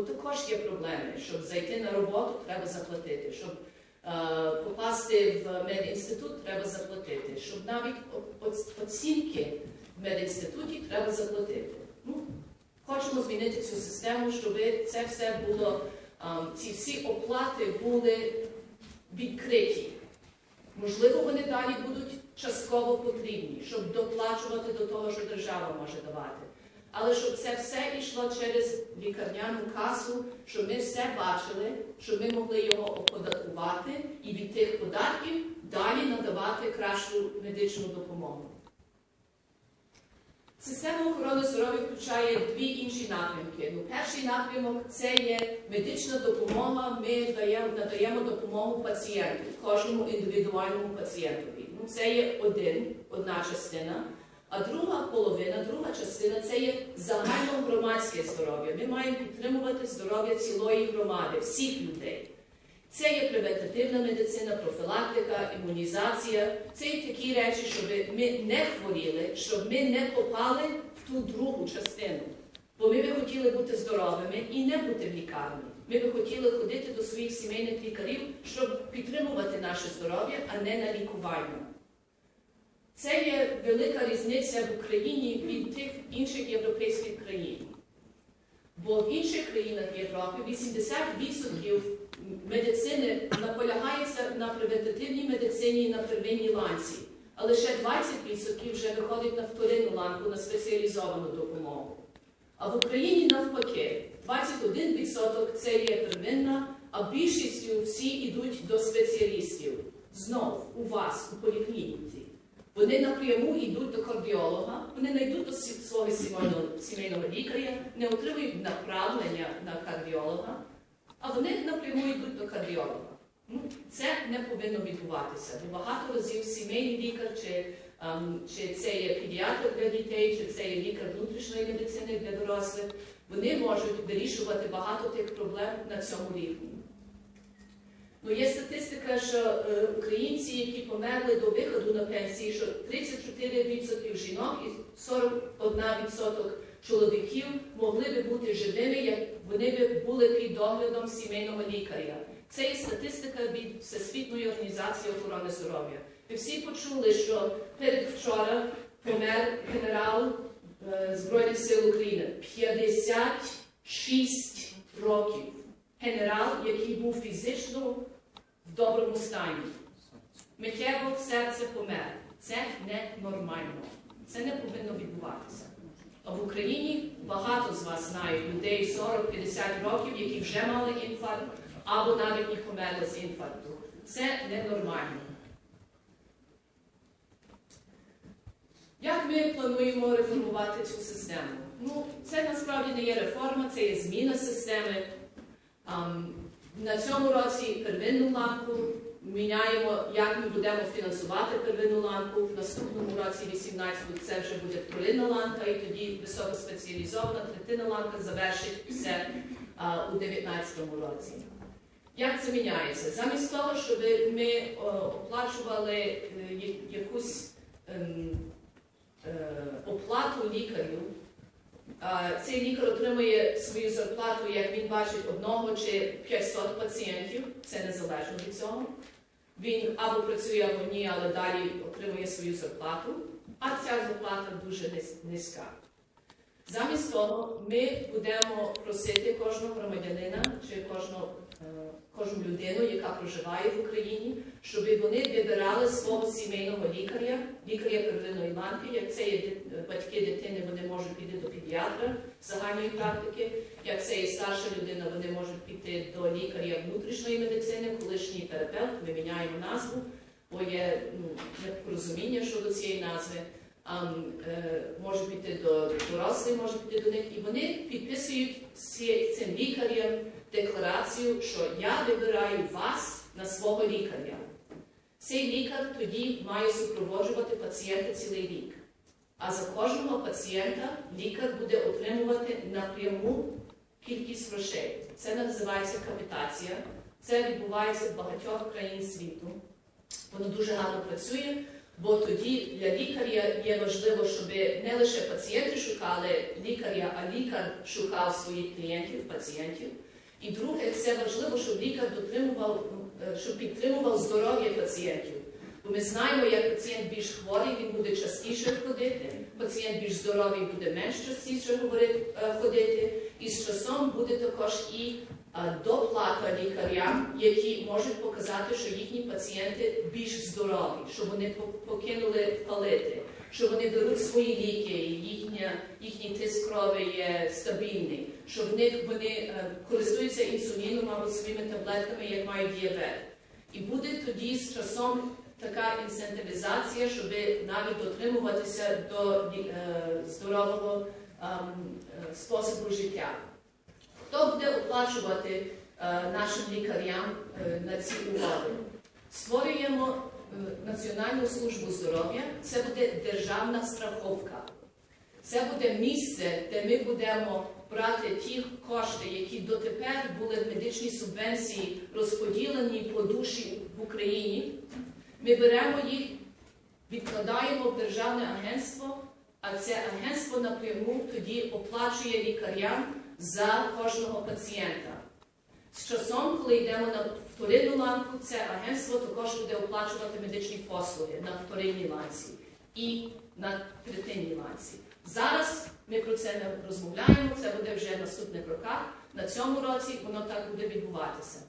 бо також є проблеми. Щоб зайти на роботу, треба заплатити. Щоб е, попасти в медінститут, треба заплатити. Щоб навіть оцінки в медінституті треба заплатити. Ну, хочемо змінити цю систему, щоб це все було, ем, ці всі оплати були відкриті. Можливо, вони далі будуть частково потрібні, щоб доплачувати до того, що держава може давати. Але щоб це все йшло через лікарняну касу, щоб ми все бачили, щоб ми могли його оподаткувати і від тих податків далі надавати кращу медичну допомогу. Система охорони здоров'я включає дві інші напрямки. Ну, перший напрямок це є медична допомога. Ми даємо, надаємо допомогу пацієнту, кожному індивідуальному пацієнтові. Ну, це є один, одна частина. А друга половина, друга частина це є загальногромадське здоров'я. Ми маємо підтримувати здоров'я цілої громади, всіх людей. Це є превентативна медицина, профілактика, імунізація. Це є такі речі, щоб ми не хворіли, щоб ми не попали в ту другу частину. Бо ми би хотіли бути здоровими і не бути в лікарні. Ми би хотіли ходити до своїх сімейних лікарів, щоб підтримувати наше здоров'я, а не на лікування. Це є велика різниця в Україні від тих інших європейських країн. Бо в інших країнах Європи 80% медицини наполягається на превентативній медицині і на первинній ланці, а лише 20% вже виходить на вторинну ланку, на спеціалізовану допомогу. А в Україні навпаки, 21% це є первинна, а більшістю всі йдуть до спеціалістів. Знов у вас, у поліклініці. Вони напряму йдуть до кардіолога, вони не йдуть до свого сімейного, лікаря, не отримують направлення на кардіолога, а вони напряму йдуть до кардіолога. Ну, це не повинно відбуватися. Бо багато разів сімейний лікар, чи, ем, чи це є педіатр для дітей, чи це є лікар внутрішньої медицини для дорослих, вони можуть вирішувати багато тих проблем на цьому рівні. Ну, є статистика, що е, українці, які померли до виходу на пенсії, що 34% жінок і 41% чоловіків могли би бути живими, як вони би були під доглядом сімейного лікаря. Це є статистика від Всесвітньої організації охорони здоров'я. Ви всі почули, що передвчора помер генерал е, Збройних сил України 56 років. Генерал, який був фізично доброму стані. Миттєво серце помер. Це ненормально. Це не повинно відбуватися. А в Україні багато з вас знають людей 40-50 років, які вже мали інфаркт, або навіть і померли з інфаркту. Це ненормально. Як ми плануємо реформувати цю систему? Ну, це насправді не є реформа, це є зміна системи. На цьому році первинну ланку міняємо, як ми будемо фінансувати первинну ланку. В наступному році, 18-му, це вже буде вторинна ланка, і тоді високоспеціалізована третина ланка завершить все а, у 19-му році. Як це міняється? Замість того, щоб ми о, оплачували е, якусь ем, е, оплату лікарю, Цей лікар отримує свою зарплату, як він бачить, одного чи 500 пацієнтів, це незалежно від цього. Він або працює, або ні, але далі отримує свою зарплату, а ця зарплата дуже низька. Замість того, ми будемо просити кожного громадянина чи кожного, е, кожну людину, яка проживає в Україні, щоб вони вибирали свого сімейного лікаря, лікаря первинної ланки. Як це є батьки дитини, вони можуть піти до педіатра загальної практики. Як це є старша людина, вони можуть піти до лікаря внутрішньої медицини, колишній терапевт, ми міняємо назву, бо є ну, непорозуміння щодо цієї назви. Е, може піти до дорослих, може піти до них, і вони підписують цим лікарем декларацію, що я вибираю вас на свого лікаря. Цей лікар тоді має супроводжувати пацієнта цілий рік. А за кожного пацієнта лікар буде отримувати напряму кількість грошей. Це називається капітація. Це відбувається в багатьох країн світу. Воно дуже гарно працює, Бо тоді для лікаря є важливо, щоб не лише пацієнти шукали лікаря, а лікар шукав своїх клієнтів, пацієнтів. І друге, це важливо, щоб лікар дотримував, е, щоб підтримував здоров'я пацієнтів. Ми знаємо, як пацієнт більш хворий, він буде частіше ходити, пацієнт більш здоровий буде менш частіше е, ходити. І з часом буде також і е, доплата лікарям, які можуть показати, що їхні пацієнти більш здорові, що вони покинули палити, що вони беруть свої ліки, їхня, їхній тиск крові є стабільний, що вони, вони е, користуються інсуліном або своїми таблетками, як мають діабет. І буде тоді з часом така інцентивізація, щоб навіть дотримуватися до е, здорового ем, способу життя. Хто буде оплачувати е, нашим лікарям е, на ці угоди? Створюємо Національну службу здоров'я, це буде державна страховка. Це буде місце, де ми будемо брати ті кошти, які дотепер були в медичній субвенції розподілені по душі в Україні. Ми беремо їх, відкладаємо в державне агентство, а це агентство напряму тоді оплачує лікарям за кожного пацієнта. З часом, коли йдемо на вторинну ланку, це агентство також буде оплачувати медичні послуги на вторинній ланці і на третинній ланці. Зараз ми про це не розмовляємо, це буде вже наступних роках. На цьому році воно так буде відбуватися.